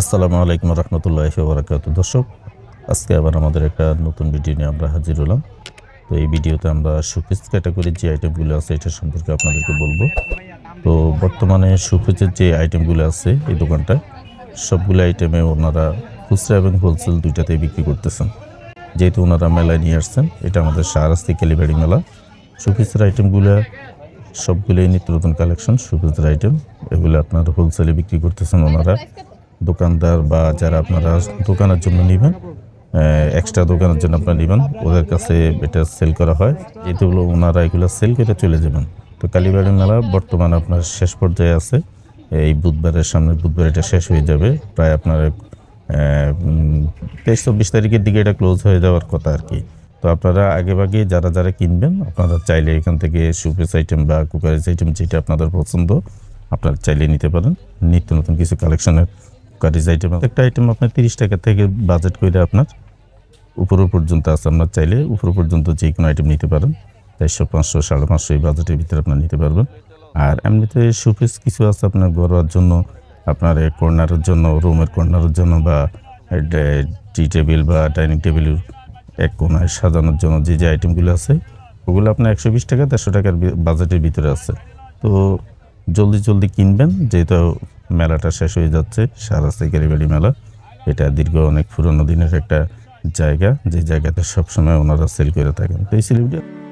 আসসালামু আলাইকুম রহমতুল্লাহ বরাকাত দর্শক, আজকে আবার আমাদের একটা নতুন ভিডিও নিয়ে আমরা হাজির হলাম। তো এই ভিডিওতে আমরা সুপিস ক্যাটাগরির যে আইটেমগুলো আছে, এটা সম্পর্কে আপনাদেরকে বলব। তো বর্তমানে সুপিসের যে আইটেমগুলো আছে, এই দোকানটায় সবগুলো আইটেমে ওনারা খুচরা এবং হোলসেল দুইটাতেই বিক্রি করতেছেন। যেহেতু ওনারা মেলায় নিয়ে আসছেন, এটা আমাদের শাহরাস্তি কেলিবাড়ি মেলা। সুপিসের আইটেমগুলো সবগুলোই নিত্য নতুন কালেকশন সুপিসের আইটেম এগুলো আপনার হোলসেলে বিক্রি করতেছেন ওনারা। দোকানদার বা যারা আপনারা দোকানের জন্য নেবেন এক্সট্রা দোকানের জন্য আপনারা নেবেন, ওদের কাছে এটা সেল করা হয়। যেগুলো ওনারা এগুলো সেল করে চলে যাবেন। তো কালীবাড়ি মেলা বর্তমানে আপনার শেষ পর্যায়ে আছে। এই বুধবারের সামনে বুধবার এটা শেষ হয়ে যাবে। প্রায় আপনার তেইশ চব্বিশ তারিখের দিকে এটা ক্লোজ হয়ে যাওয়ার কথা আর কি। তো আপনারা আগেভাগে যারা যারা কিনবেন, আপনারা চাইলে এখান থেকে সুপেস আইটেম বা কুকারেজ আইটেম যেটা আপনাদের পছন্দ, আপনারা চাইলে নিতে পারেন। নিত্য নতুন কিছু কালেকশনের কুকারিজ আইটেম একটা আইটেম আপনার তিরিশ টাকা থেকে বাজেট করে আপনার উপর পর্যন্ত আছে। আপনার চাইলে উপর পর্যন্ত যে কোনো আইটেম নিতে পারেন। চারশো, পাঁচশো, সাড়ে পাঁচশো এই বাজেটের ভিতরে আপনার নিতে পারবেন। আর এমনিতে শোপিস কিছু আছে আপনার ঘরোয়ার জন্য, আপনার কর্নারের জন্য রুমের কর্নারের জন্য বা টি টেবিল বা ডাইনিং টেবিলের এক কোনায় সাজানোর জন্য যে যে আইটেমগুলো আছে, ওগুলো আপনার একশো বিশ টাকা, দেড়শো টাকার বাজেটের ভিতরে আছে। তো জলদি জলদি কিনবেন, যেহেতু মেলাটা শেষ হয়ে যাচ্ছে। সারাস্তি কারিবাড়ি মেলা। এটা দীর্ঘ অনেক পুরনো দিনের একটা জায়গা। যে জায়গাতে সবসময় ওনারা সেল করে থাকেন। তো এই সেলিব্রিটি